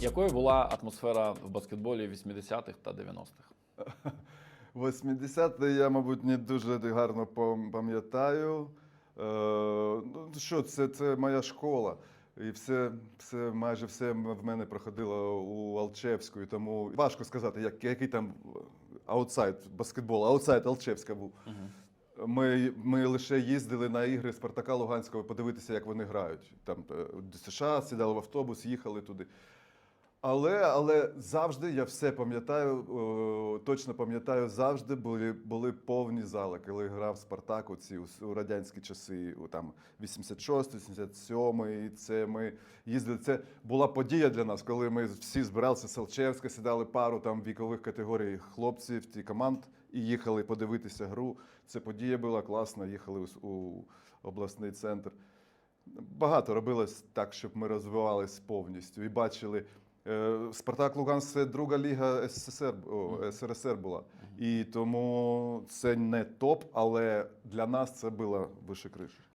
Якою була атмосфера в баскетболі 80-х та 90-х? 80-ті я, мабуть, не дуже гарно пам'ятаю. Е, ну, що, це, це моя школа. І все, все, майже все в мене проходило у Алчевську, і тому важко сказати, як, який там аутсайд баскетбол, аутсайд Алчевська був. Ми, ми лише їздили на ігри Спартака Луганського подивитися, як вони грають. Там е, до США сідали в автобус, їхали туди. Але, але завжди я все пам'ятаю, точно пам'ятаю, завжди були, були повні зали, коли грав Спартак у ці у радянські часи, у там 86, 87, і це ми їздили. Це була подія для нас, коли ми всі збиралися з Салчевська, сідали пару там вікових категорій хлопців ті команд і їхали подивитися гру. Це подія була класна. Їхали у, у обласний центр. Багато робилось так, щоб ми розвивалися повністю і бачили. Е, Спартак Луганськ це друга ліга СССР, о, СРСР була. І тому це не топ, але для нас це було вище криші.